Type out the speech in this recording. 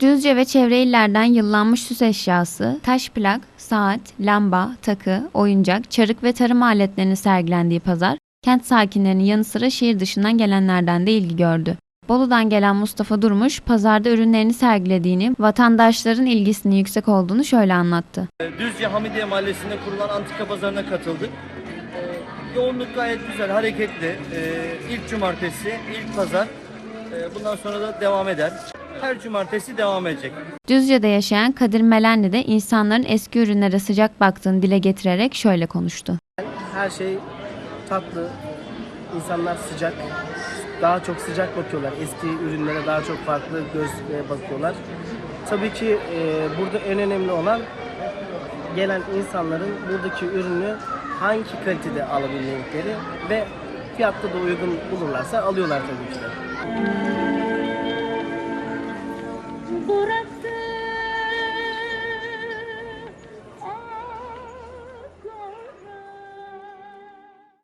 Düzce ve çevre illerden yıllanmış süs eşyası, taş plak, saat, lamba, takı, oyuncak, çarık ve tarım aletlerinin sergilendiği pazar, kent sakinlerinin yanı sıra şehir dışından gelenlerden de ilgi gördü. Bolu'dan gelen Mustafa Durmuş, pazarda ürünlerini sergilediğini, vatandaşların ilgisinin yüksek olduğunu şöyle anlattı. Düzce Hamidiye Mahallesi'nde kurulan antika pazarına katıldık. Ee, Yoğunluk gayet güzel, hareketli. Ee, İlk cumartesi, ilk pazar. Ee, Bundan sonra da devam eder. Her cumartesi devam edecek. Düzce'de yaşayan Kadir Melenli de insanların eski ürünlere sıcak baktığını dile getirerek şöyle konuştu. Her şey tatlı. İnsanlar sıcak. Daha çok sıcak bakıyorlar. Eski ürünlere daha çok farklı gözle bakıyorlar. Tabii ki e, burada en önemli olan gelen insanların buradaki ürünü hangi kalitede alabildikleri ve fiyatta da uygun bulurlarsa alıyorlar tabii ki de burası